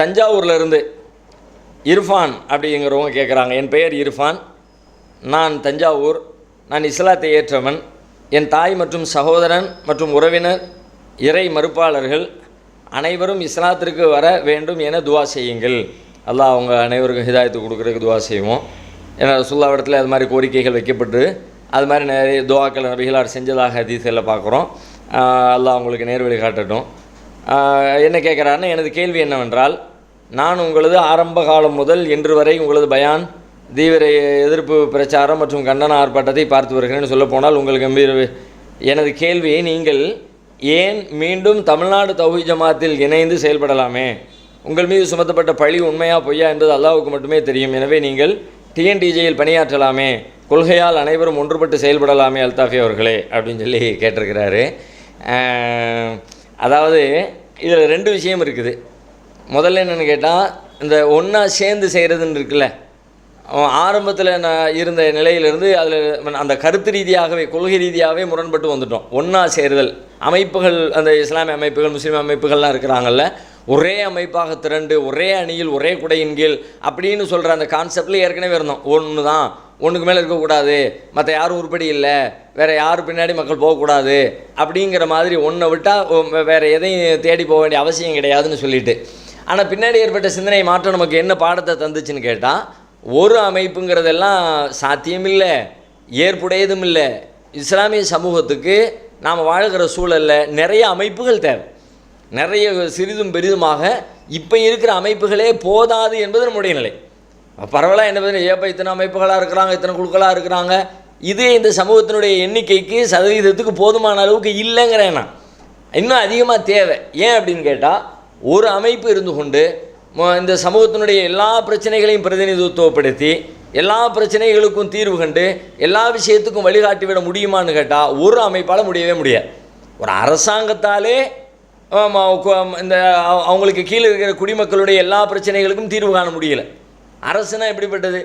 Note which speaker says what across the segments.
Speaker 1: தஞ்சாவூரில் இருந்து இர்ஃபான் அப்படிங்கிறவங்க கேட்குறாங்க என் பெயர் இர்ஃபான். நான் தஞ்சாவூர். நான் இஸ்லாத்தை ஏற்றவன். என் தாய் மற்றும் சகோதரன் மற்றும் உறவினர் இறை மறுப்பாளர்கள் அனைவரும் இஸ்லாத்திற்கு வர வேண்டும் என துவா செய்யுங்கள். அல்லாஹ் அவங்க அனைவருக்கும் ஹிதாயத்து கொடுக்குறதுக்கு துவா செய்வோம். ஏன்னா ரசுல்லாவிடத்தில் அது மாதிரி கோரிக்கைகள் வைக்கப்பட்டு அது மாதிரி நிறைய துவாக்கள் நபிகளார் செஞ்சதாக ஹதீஸில் பார்க்குறோம் ஆஹ் அல்லாஹ் அவங்களுக்கு நேர்வழி காட்டட்டும். என்ன கேட்குறாருன்னு எனது கேள்வி என்னவென்றால் நான் உங்களது ஆரம்ப காலம் முதல் இன்று வரை உங்களது பயான் தீவிர எதிர்ப்பு பிரச்சாரம் மற்றும் கண்டன ஆர்ப்பாட்டத்தை பார்த்து வருகிறேன் சொல்ல போனால் உங்களுக்கு எனது கேள்வியை நீங்கள் ஏன் மீண்டும் தமிழ்நாடு தௌஹி ஜமாத்தில் இணைந்து செயல்படலாமே? உங்கள் மீது சுமத்தப்பட்ட பழி உண்மையா பொய்யா என்பது அல்லாவுக்கு மட்டுமே தெரியும். எனவே நீங்கள் டிஎன்டிஜேயில் பணியாற்றலாமே. கொள்கையால் அனைவரும் ஒன்றுபட்டு செயல்படலாமே அல்தாஃபி அவர்களே அப்படின்னு சொல்லி கேட்டிருக்கிறாரு. அதாவது இதில் ரெண்டு விஷயம் இருக்குது. முதல்ல என்னென்னு கேட்டால் இந்த ஒன்றா சேர்ந்து செய்கிறதுன்னு இருக்குல்ல அவன் ஆரம்பத்தில் நான் இருந்த நிலையிலிருந்து அதில் அந்த கருத்து ரீதியாகவே கொள்கை ரீதியாகவே முரண்பட்டு வந்துட்டோம். ஒன்றா சேருதல். அமைப்புகள் அந்த இஸ்லாமிய அமைப்புகள் முஸ்லீம் அமைப்புகள்லாம் இருக்கிறாங்கல்ல ஒரே அமைப்பாக திரண்டு ஒரே அணியில் ஒரே குடையின் கீழ் அப்படின்னு சொல்கிற அந்த கான்செப்டில் ஏற்கனவே இருந்தோம். ஒன்று தான் ஒன்றுக்கு மேலே இருக்கக்கூடாது மற்ற யாரும் உருப்படி இல்லை. வேறு யார் பின்னாடி மக்கள் போகக்கூடாது அப்படிங்கிற மாதிரி ஒன்றை விட்டால் வேறு எதையும் தேடி போக வேண்டிய அவசியம் கிடையாதுன்னு சொல்லிட்டு. ஆனால் பின்னாடி ஏற்பட்ட சிந்தனை மாற்றம் நமக்கு என்ன பாடத்தை தந்துச்சுன்னு கேட்டால் ஒரு அமைப்புங்கிறதெல்லாம் சாத்தியமில்லை ஏற்புடையதும் இல்லை இஸ்லாமிய சமூகத்துக்கு நாம் வாழ்கிற சூழலில் நிறைய அமைப்புகள் தேவை. நிறைய சிறிதும் பெரிதுமாக இப்போ இருக்கிற அமைப்புகளே போதாது என்பது நம்முடைய நிலை. பரவாயில்ல என்ன ஏப்பா இத்தனை அமைப்புகளாக இருக்கிறாங்க இத்தனை குழுக்களாக இருக்கிறாங்க. இது இந்த சமூகத்தினுடைய எண்ணிக்கைக்கு சதவீதத்துக்கு போதுமான அளவுக்கு இல்லைங்கிறேன் நான். இன்னும் அதிகமாக தேவை. ஏன் அப்படின்னு கேட்டால் ஒரு அமைப்பு இருந்து கொண்டு இந்த சமூகத்தினுடைய எல்லா பிரச்சனைகளையும் பிரதிநிதித்துவப்படுத்தி எல்லா பிரச்சனைகளுக்கும் தீர்வு கண்டு எல்லா விஷயத்துக்கும் வழிகாட்டி விட முடியுமான்னு கேட்டால் ஒரு அமைப்பால் முடியவே முடியாது. ஒரு அரசாங்கத்தாலே இந்த அவங்களுக்கு கீழே இருக்கிற குடிமக்களுடைய எல்லா பிரச்சனைகளுக்கும் தீர்வு காண முடியல. அரசுனா எப்படிப்பட்டது?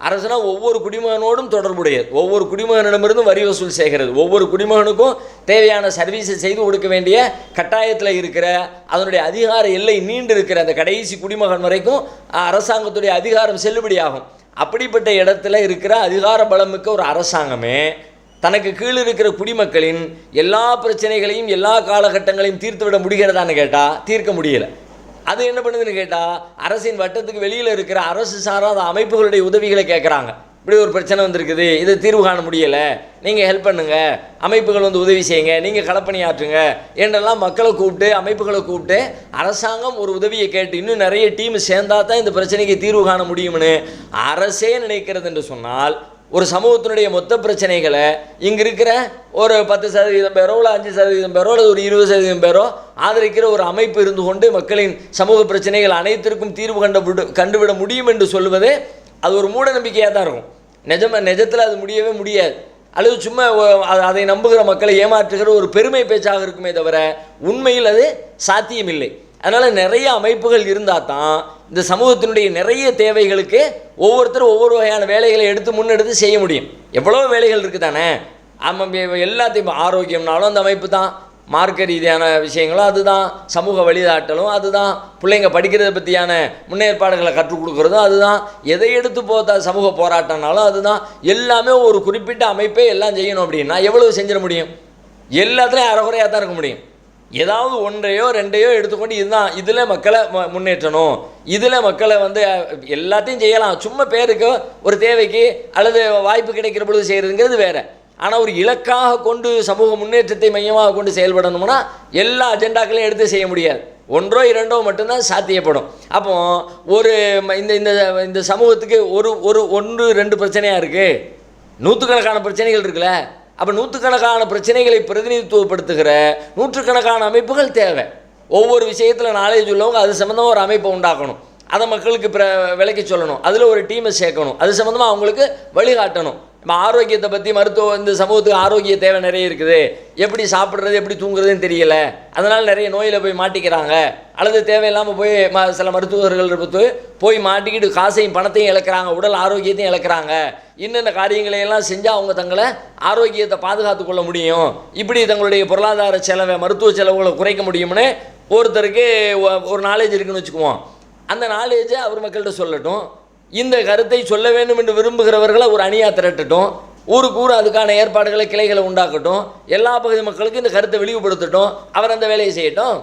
Speaker 1: அரசுனா ஒவ்வொரு குடிமகனோடும் தொடர்புடையது. ஒவ்வொரு குடிமகனிடமிருந்தும் வரி வசூல் செய்கிறது. ஒவ்வொரு குடிமகனுக்கும் தேவையான சர்வீஸை செய்து கொடுக்க வேண்டிய கட்டாயத்தில் இருக்கிற அதனுடைய அதிகார எல்லை நீண்டு இருக்கிற அந்த கடைசி குடிமகன் வரைக்கும் அரசாங்கத்துடைய அதிகாரம் செல்லுபடியாகும். அப்படிப்பட்ட இடத்துல இருக்கிற அதிகார பலமிக்க ஒரு அரசாங்கமே தனக்கு கீழ் இருக்கிற குடிமக்களின் எல்லா பிரச்சனைகளையும் எல்லா காலகட்டங்களையும் தீர்த்து விட முடிகிறதான்னு கேட்டால் தீர்க்க முடியலை. அது என்ன பண்ணுதுன்னு கேட்டால் அரசின் வட்டத்துக்கு வெளியில் இருக்கிற அரசு சாராத அமைப்புகளுடைய உதவிகளை கேட்குறாங்க இப்படி ஒரு பிரச்சனை வந்திருக்குது. இதை தீர்வு காண முடியலை. நீங்கள் ஹெல்ப் பண்ணுங்கள் அமைப்புகள் வந்து உதவி செய்யுங்க. நீங்கள் களப்பணியாற்றுங்க. என்றெல்லாம் மக்களை கூப்பிட்டு அமைப்புகளை கூப்பிட்டு அரசாங்கம் ஒரு உதவியை கேட்டு இன்னும் நிறைய டீம் சேர்ந்தா தான் இந்த பிரச்சனைக்கு தீர்வு காண முடியும்னு அரசே நினைக்கிறது என்று சொன்னால் ஒரு சமூகத்தினுடைய மொத்த பிரச்சனைகளை இங்கே இருக்கிற ஒரு பத்து சதவீதம் பேரோ இல்லை அஞ்சு சதவீதம் பேரோ அல்லது ஒரு இருபது சதவீதம் பேரோ ஆதரிக்கிற ஒரு அமைப்பு இருந்து கொண்டு மக்களின் சமூக பிரச்சனைகள் அனைத்திற்கும் தீர்வு கண்டு கண்டுவிட முடியும் என்று சொல்வது அது ஒரு மூட நம்பிக்கையாக தான் இருக்கும். நிஜம நிஜத்தில் அது முடியவே முடியாது. அல்லது சும்மா அதை நம்புகிற மக்களை ஏமாற்றுகிற ஒரு பெருமை பேச்சாக இருக்குமே தவிர உண்மையில் அது சாத்தியமில்லை. அதனால் நிறைய அமைப்புகள் இருந்தால் தான் இந்த சமூகத்தினுடைய நிறைய தேவைகளுக்கு ஒவ்வொருத்தரும் ஒவ்வொரு வகையான வேலைகளை எடுத்து முன்னெடுத்து செய்ய முடியும். எவ்வளோ வேலைகள் இருக்குது தானே ஆமாம் எல்லாத்தையும் ஆரோக்கியம்னாலும் அந்த அமைப்பு தான். மார்க்க ரீதியான விஷயங்களும் அதுதான். சமூக வழிகாட்டலும் அதுதான். பிள்ளைங்க படிக்கிறத பற்றியான முன்னேற்பாடுகளை கற்றுக் கொடுக்குறதும் அதுதான். எதை எடுத்து போத்தா சமூக போராட்டம்னாலும் அதுதான். எல்லாமே ஒரு குறிப்பிட்ட அமைப்பே எல்லாம் செய்யணும் அப்படின்னா எவ்வளவு செஞ்சிட முடியும்? எல்லாத்துலேயும் அறகுறையாக தான் இருக்க முடியும். ஏதாவது ஒன்றையோ ரெண்டையோ எடுத்துக்கொண்டு இதுதான் இதில் மக்களை முன்னேற்றணும். இதில் மக்களை வந்து எல்லாத்தையும் செய்யலாம். சும்மா பேருக்கு ஒரு தேவைக்கு அல்லது வாய்ப்பு கிடைக்கிற பொழுது செய்கிறதுங்கிறது வேறு. ஆனால் ஒரு இலக்காக கொண்டு சமூக முன்னேற்றத்தை மையமாக கொண்டு செயல்படணும்னா எல்லா அஜெண்டாக்களையும் எடுத்து செய்ய முடியாது. ஒன்றோ இரண்டோ மட்டும்தான் சாத்தியப்படும். அப்போ ஒரு இந்த இந்த இந்த சமூகத்துக்கு ஒரு ஒரு ஒன்று ரெண்டு பிரச்சனையாக இருக்குது நூற்றுக்கணக்கான பிரச்சனைகள் இருக்குல்ல? அப்போ நூற்றுக்கணக்கான பிரச்சனைகளை பிரதிநிதித்துவப்படுத்துகிற நூற்றுக்கணக்கான அமைப்புகள் தேவை. ஒவ்வொரு விஷயத்தில் நாலேஜ் உள்ளவங்க அது சம்மந்தமாக ஒரு அமைப்பை உண்டாக்கணும். அதை மக்களுக்கு பிர விலைக்கு சொல்லணும். அதில் ஒரு டீமை சேர்க்கணும். அது சம்மந்தமாக அவங்களுக்கு வழிகாட்டணும். நம்ம ஆரோக்கியத்தை பற்றி மருத்துவ இந்த சமூகத்துக்கு ஆரோக்கிய தேவை நிறைய இருக்குது. எப்படி சாப்பிட்றது எப்படி தூங்குறதுன்னு தெரியல. அதனால் நிறைய நோயில் போய் மாட்டிக்கிறாங்க. அல்லது தேவையில்லாமல் போய் ம சில மருத்துவர்கள் பார்த்து போய் மாட்டிக்கிட்டு காசையும் பணத்தையும் இழக்கிறாங்க உடல் ஆரோக்கியத்தையும் இழக்கிறாங்க. இன்னென்ன காரியங்களை எல்லாம் செஞ்சால் அவங்க தங்களை ஆரோக்கியத்தை பாதுகாத்து கொள்ள முடியும். இப்படி தங்களுடைய பொருளாதார செலவை மருத்துவ செலவுகளை குறைக்க முடியும்னு ஒருத்தருக்கு ஒ- ஒரு நாலேஜ் இருக்குன்னு வச்சுக்குவோம். அந்த நாலேஜை அவர் மக்கள்கிட்ட சொல்லட்டும். இந்த கருத்தை சொல்ல வேண்டும் என்று விரும்புகிறவர்களை ஒரு அணியாக திரட்டட்டும். ஊருக்கு ஊர் அதுக்கான ஏற்பாடுகளை கிளைகளை உண்டாக்கட்டும். எல்லா பகுதி மக்களுக்கும் இந்த கருத்தை விழிவுபடுத்தட்டும் அவர் அந்த வேலையை செய்யட்டும்.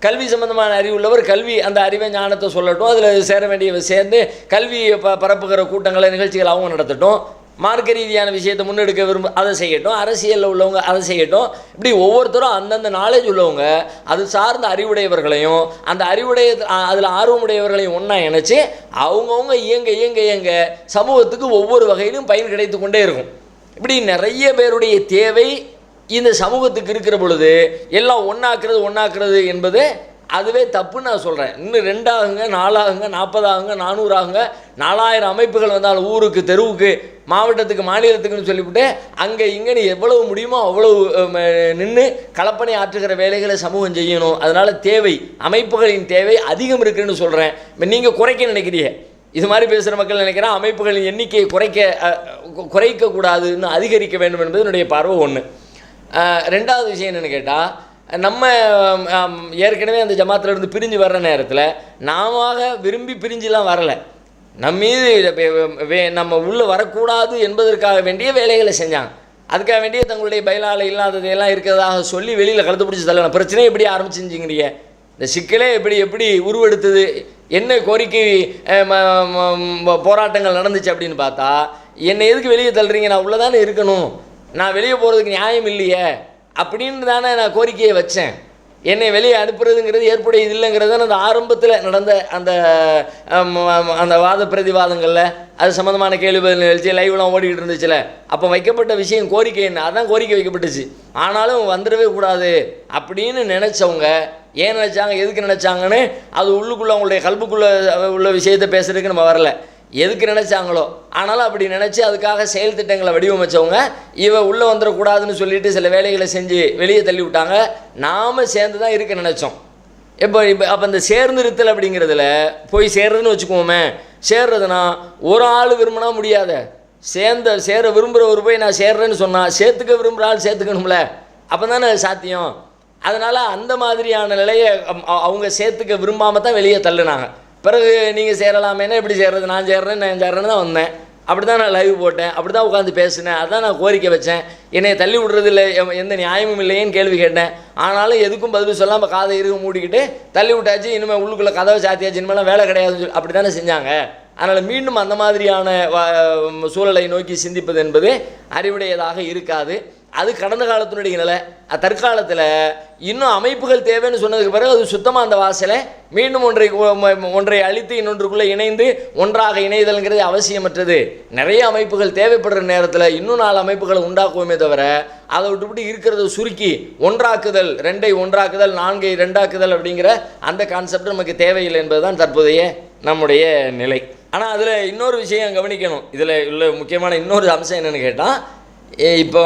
Speaker 1: கல்வி சம்பந்தமான அறிவு உள்ளவர் கல்வி அந்த அறிவை ஞானத்தை சொல்லட்டும். அதில் சேர வேண்டியவை சேர்ந்து கல்வியை ப பரப்புகிற கூட்டங்களை நிகழ்ச்சிகள் அவங்க நடத்தட்டும். மார்க்க ரீதியான விஷயத்தை முன்னெடுக்க விரும்ப அதை செய்யட்டும். அரசியலில் உள்ளவங்க அதை செய்யட்டும். இப்படி ஒவ்வொருத்தரும் அந்தந்த நாலேஜ் உள்ளவங்க அது சார்ந்த அறிவுடையவர்களையும் அந்த அறிவுடைய அதில் ஆர்வமுடையவர்களையும் ஒன்றா இணைச்சி அவங்கவுங்க இயங்க இயங்க இயங்க சமூகத்துக்கு ஒவ்வொரு வகையிலும் பயன் கிடைத்து கொண்டே இருக்கும். இப்படி நிறைய பேருடைய தேவை இந்த சமூகத்துக்கு இருக்கிற பொழுது எல்லாம் ஒன்றாக்குறது ஒன்றாக்குறது என்பது அதுவே தப்புன்னு நான் சொல்கிறேன் இன்னும் ரெண்டாகுங்க நாலாகுங்க நாற்பதாகுங்க நானூறாகுங்க நாலாயிரம் அமைப்புகள் வந்தாலும் ஊருக்கு தெருவுக்கு மாவட்டத்துக்கு மாநிலத்துக்குன்னு சொல்லிவிட்டு அங்கே இங்கேன்னு எவ்வளவு முடியுமோ அவ்வளவு நின்று கலப்பணி ஆற்றுகிற வேலைகளை சமூகம் செய்யணும். அதனால் தேவை அமைப்புகளின் தேவை அதிகம் இருக்குன்னு சொல்கிறேன் இப்போ நீங்கள் குறைக்க நினைக்கிறீங்க. இது மாதிரி பேசுகிற மக்கள் நினைக்கிறேன் அமைப்புகளின் எண்ணிக்கையை குறைக்க குறைக்கக்கூடாது இன்னும் குறைக்கக்கூடாதுன்னு அதிகரிக்க வேண்டும் என்பது என்னுடைய பார்வை ஒன்று ரெண்டாவது விஷயம் என்னென்னு கேட்டால் நம்ம ஏற்கனவே அந்த ஜமாத்துல இருந்து பிரிஞ்சு வர்ற நேரத்தில் நாம விரும்பி பிரிஞ்சுலாம் வரலை. நம்ம மீது வே- நம்ம உள்ளே வரக்கூடாது என்பதற்காக வேண்டிய வேலைகளை செஞ்சாங்க. அதுக்காக வேண்டிய தங்களுடைய பயிலால இல்லாததையெல்லாம் இருக்கிறதாக சொல்லி வெளியில் கழுத்து பிடிச்சி தள்ளணும். பிரச்சனையை எப்படி ஆரம்பிச்சுங்கிறீங்க இந்த சிக்கலே எப்படி எப்படி உருவெடுத்தது? என்ன கோரிக்கை போராட்டங்கள் நடந்துச்சு அப்படின்னு பார்த்தா என்னை எதுக்கு வெளியே தள்ளுறீங்க? நான் உள்ளே தானே இருக்கணும். நான் வெளியே போகிறதுக்கு நியாயம் இல்லையே. அப்படின்னு தானே நான் கோரிக்கையை வச்சேன். என்னை வெளியே அனுப்புறதுங்கிறது ஏற்புடையது இல்லைங்கிறது அந்த ஆரம்பத்தில் நடந்த அந்த அந்த வாத பிரதிவாதங்களில். அது சம்மந்தமான கேள்வி பதில் நிகழ்ச்சி லைவ்லாம் ஓடிக்கிட்டு இருந்துச்சுல. அப்போ வைக்கப்பட்ட விஷயம் கோரிக்கை என்ன? அதான் கோரிக்கை வைக்கப்பட்டுச்சு. ஆனாலும் வந்துடவே கூடாது அப்படின்னு நினச்சவங்க ஏன் நினச்சாங்க எதுக்கு நினச்சாங்கன்னு அது உள்ளுக்குள்ளே அவங்களுடைய கல்புக்குள்ளே உள்ள விஷயத்தை பேசுகிறதுக்கு நம்ம வரல. எதுக்கு நினச்சாங்களோ. ஆனாலும் அப்படி நினச்சி அதுக்காக செயல் திட்டங்களை வடிவமைச்சவங்க இவ உள்ளே வந்துடக்கூடாதுன்னு சொல்லிட்டு சில வேலைகளை செஞ்சு வெளியே தள்ளி விட்டாங்க. நாம் சேர்ந்து தான் இருக்க நினச்சோம். இப்போ இப்போ அப்போ இந்த சேர்ந்திருத்தல் அப்படிங்கிறதுல போய் சேர்றதுன்னு வச்சுக்குவோமே. சேர்றதுனா ஒரு ஆள் விரும்பினா முடியாத. சேர்ந்த சேர விரும்புகிறவர் போய் நான் சேர்றேன்னு சொன்னால் சேர்த்துக்க விரும்புகிற ஆள் சேர்த்துக்கணும்ல. அப்போ தானே அது சாத்தியம். அதனால் அந்த மாதிரியான நிலையை அவங்க சேர்த்துக்க விரும்பாமல் தான் வெளியே தள்ளுனாங்க. பிறகு நீங்கள் சேரலாமேனா எப்படி சேர்றது? நான் சேர்றேன் நான் சேர்றேன்னு தான் வந்தேன். அப்படி தான் நான் லைவ் போட்டேன். அப்படி தான் உட்காந்து பேசினேன். அதான் நான் கோரிக்கை வச்சேன். என்னை தள்ளி விடுறதில்ல எந்த நியாயமும் இல்லையேன்னு கேள்வி கேட்டேன். ஆனாலும் எதுக்கும் பதில் சொல்லாமல் காதை இருக மூடிக்கிட்டு தள்ளி விட்டாச்சு. இனிமேல் உள்ளுக்குள்ளே கதவை சாத்தியாச்சு. இனிமேலாம் வேலை கிடையாதுன்னு சொல்லி அப்படி தானே செஞ்சாங்க. அதனால் மீண்டும் அந்த மாதிரியான வ- சூழலை நோக்கி சிந்திப்பது என்பது அறிவுடையதாக இருக்காது. அது கடந்த காலத்தினுடைய நிலை. தற்காலத்தில் இன்னும் அமைப்புகள் தேவைன்னு சொன்னதுக்கு பிறகு அது சுத்தமாக அந்த வாசலை மீண்டும் ஒன்றை ஒன்றை அழித்து இன்னொன்றுக்குள்ளே இணைந்து ஒன்றாக இணைதல்ங்கிறது அவசியமற்றது. நிறைய அமைப்புகள் தேவைப்படுற நேரத்தில் இன்னும் நாலு அமைப்புகளை உண்டாக்குவோமே தவிர அதை விட்டுவிட்டு இருக்கிறத சுருக்கி ஒன்றாக்குதல் ரெண்டை ஒன்றாக்குதல் நான்கை ரெண்டாக்குதல் அப்படிங்கிற அந்த கான்செப்ட் நமக்கு தேவையில்லை என்பதுதான் தற்போதைய நம்முடைய நிலை. ஆனால் அதில் இன்னொரு விஷயம் கவனிக்கணும். இதில் உள்ள முக்கியமான இன்னொரு அம்சம் என்னென்னு கேட்டால் இப்போ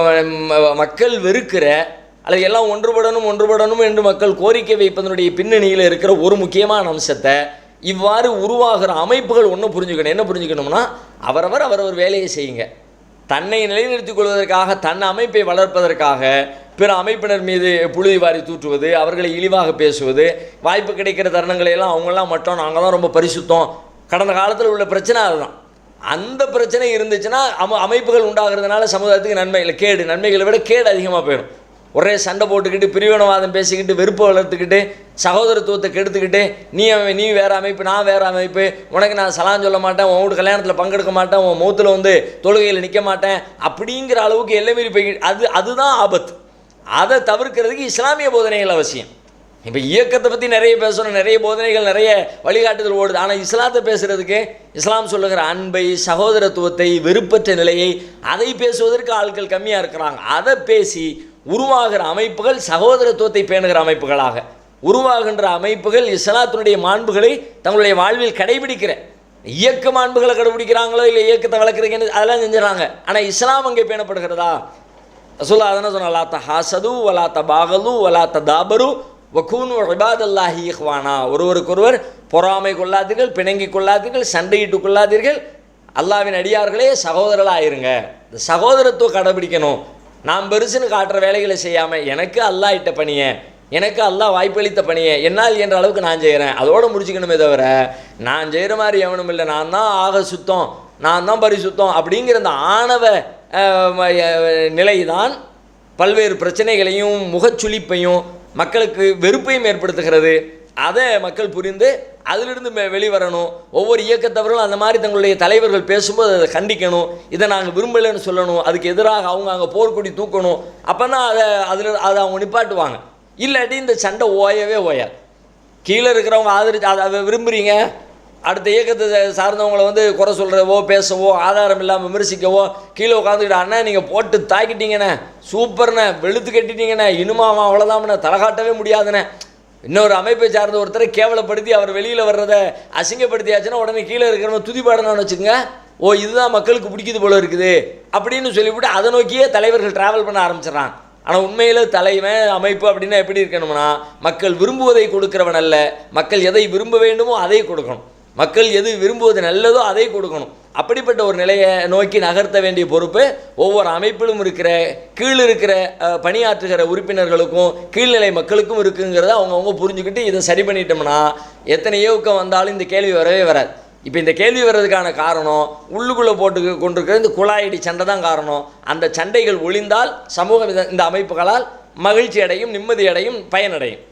Speaker 1: மக்கள் வெறுக்கிற அல்லது எல்லாம் ஒன்றுபடணும் ஒன்றுபடணும் என்று மக்கள் கோரிக்கை வைப்பதனுடைய பின்னணியில் இருக்கிற ஒரு முக்கியமான அம்சத்தை இவ்வாறு உருவாகிற அமைப்புகள் ஒன்று புரிஞ்சுக்கணும். என்ன புரிஞ்சுக்கணும்னா அவரவர் அவரவர் வேலையை செய்யுங்க. தன்னை நிலைநிறுத்திக் கொள்வதற்காக தன் அமைப்பை வளர்ப்பதற்காக பிற அமைப்பினர் மீது புழுதி வாரி தூற்றுவது அவர்களை இழிவாக பேசுவது வாய்ப்பு கிடைக்கிற தருணங்களை எல்லாம் அவங்கெல்லாம் மட்டும் நாங்கள் தான் ரொம்ப பரிசுத்தம். கடந்த காலத்தில் உள்ள பிரச்சனை அதுதான். அந்த பிரச்சனை இருந்துச்சுன்னா அம அமைப்புகள் உண்டாகிறதுனால சமுதாயத்துக்கு நன்மை இல்லை. கேடு. நன்மைகளை விட கேடு அதிகமாக போயிடும். ஒரே சண்டை போட்டுக்கிட்டு பிரிவினவாதம் பேசிக்கிட்டு வெறுப்பு வளர்த்துக்கிட்டு சகோதரத்துவத்தை கெடுத்துக்கிட்டு நீ அவன் நீ வேறு அமைப்பு நான் வேறு அமைப்பு உனக்கு நான் சலான் சொல்ல மாட்டேன் உன் வீட்டு கல்யாணத்தில் பங்கெடுக்க மாட்டேன் உன் மூத்தில் வந்து தொழுகையில் நிற்க மாட்டேன் அப்படிங்கிற அளவுக்கு எல்லை மீறி போய் அது அதுதான் ஆபத்து. அதை தவிர்க்கிறதுக்கு இஸ்லாமிய போதனைகள் அவசியம். இப்போ இயக்கத்தை பற்றி நிறைய பேசணும் நிறைய போதனைகள் நிறைய வழிகாட்டுதல் ஓடுது. ஆனால் இஸ்லாத்தை பேசுகிறதுக்கு இஸ்லாம் சொல்லுகிற அன்பை சகோதரத்துவத்தை வெறுப்பற்ற நிலையை அதை பேசுவதற்கு ஆட்கள் கம்மியாக இருக்கிறாங்க. அதை பேசி உருவாகிற அமைப்புகள் சகோதரத்துவத்தை பேணுகிற அமைப்புகளாக. உருவாகின்ற அமைப்புகள் இஸ்லாத்தினுடைய மாண்புகளை தங்களுடைய வாழ்வில் கடைபிடிக்கிற. இயக்க மாண்புகளை கடைபிடிக்கிறாங்களோ இல்லை இயக்கத்தை வளர்க்குறீங்கன்னு அதெல்லாம் செஞ்சுறாங்க. ஆனால் இஸ்லாம் அங்கே பேணப்படுகிறதா? ரசூல்லா அதனால் சொன்ன லா ஹாசது வலா பாகலு வலா தாபரு வக்கூனு இபாதல்லாஹி இஹ்வானா. ஒருவருக்கொருவர் பொறாமை கொள்ளாதீர்கள் பிணங்கி கொள்ளாதீர்கள் சண்டையிட்டு கொள்ளாதீர்கள். அல்லாவின் அடியார்களே சகோதரர்களாக இருங்க இந்த சகோதரத்துவம் கடைபிடிக்கணும். நான் பெருசுன்னு காட்டுற வேலைகளை செய்யாமல் எனக்கு அல்லா இட்ட பணியை எனக்கு அல்லாஹ் வாய்ப்பளித்த பணியை என்னால் என்ற அளவுக்கு நான் செய்கிறேன் அதோடு முடிச்சுக்கணுமே தவிர நான் செய்கிற மாதிரி எவனும் இல்லை. நான் தான் ஆக சுத்தம் நான் தான் பரிசுத்தம் அப்படிங்கிற அந்த ஆணவ நிலை தான் பல்வேறு பிரச்சனைகளையும் முகச்சுளிப்பையும் மக்களுக்கு வெறுப்பையும் ஏற்படுத்துகிறது. அதை மக்கள் புரிந்து அதிலிருந்து வெளிவரணும். ஒவ்வொரு இயக்கத்தவர்களும் அந்த மாதிரி தங்களுடைய தலைவர்கள் பேசும்போது அதை கண்டிக்கணும். இதை நாங்கள் விரும்பலைன்னு சொல்லணும். அதுக்கு எதிராக அவங்க அங்கே போர்க்கொடி தூக்கணும். அப்போனா அதை அதில் அதை அவங்க நிப்பாட்டுவாங்க. இல்லாட்டி இந்த சண்டை ஓயவே ஓயாது. கீழே இருக்கிறவங்க ஆதரிச்சு அதை அதை விரும்புகிறீங்க அடுத்த இயக்கத்தை சார்ந்தவங்களை வந்து குறை சொல்கிறவோ பேசவோ ஆதாரம் இல்லாமல் விமர்சிக்கவோ கீழே உட்காந்துக்கிட்டு அண்ணா நீங்கள் போட்டு தாக்கிட்டீங்கண்ணே. சூப்பர்ண்ணே. வெளுத்து கட்டிட்டீங்கண்ணே. இனிமாவா அவ்வளோதாம்ண்ணே தலை காட்டவே முடியாதுண்ணே. இன்னொரு அமைப்பை சார்ந்த ஒருத்தரை கேவலப்படுத்தி அவர் வெளியில் வர்றதை அசிங்கப்படுத்தியாச்சுன்னா உடனே கீழே இருக்கிறவங்க துதிப்பாடணும்னு வச்சுக்கோங்க. ஓ இதுதான் மக்களுக்கு பிடிக்குது போல இருக்குது. அப்படின்னு சொல்லிவிட்டு அதை நோக்கியே தலைவர்கள் டிராவல் பண்ண ஆரம்பிச்சிடறாங்க. ஆனால் உண்மையில் தலைவன் அமைப்பு அப்படின்னா எப்படி இருக்கணும்னா மக்கள் விரும்புவதை கொடுக்குறவன் அல்ல. மக்கள் எதை விரும்ப வேண்டுமோ அதை கொடுக்கணும். மக்கள் எது விரும்புவது நல்லதோ அதை கொடுக்கணும். அப்படிப்பட்ட ஒரு நிலையை நோக்கி நகர்த்த வேண்டிய பொறுப்பு ஒவ்வொரு அமைப்பிலும் இருக்கிற கீழ் இருக்கிற பணியாற்றுகிற உறுப்பினர்களுக்கும் கீழ்நிலை மக்களுக்கும் இருக்குங்கிறத அவங்கவுங்க புரிஞ்சுக்கிட்டு இதை சரி பண்ணிட்டோம்னா எத்தனை ஏவுக்கம் வந்தாலும் இந்த கேள்வி வரவே வராது. இப்போ இந்த கேள்வி வர்றதுக்கான காரணம் உள்ளுக்குள்ளே போட்டு கொண்டிருக்கிற இந்த குழாயடி சண்டை தான் காரணம். அந்த சண்டைகள் ஒளிந்தால் சமூக இந்த அமைப்புகளால் மகிழ்ச்சி அடையும் நிம்மதி அடையும் பயனடையும்.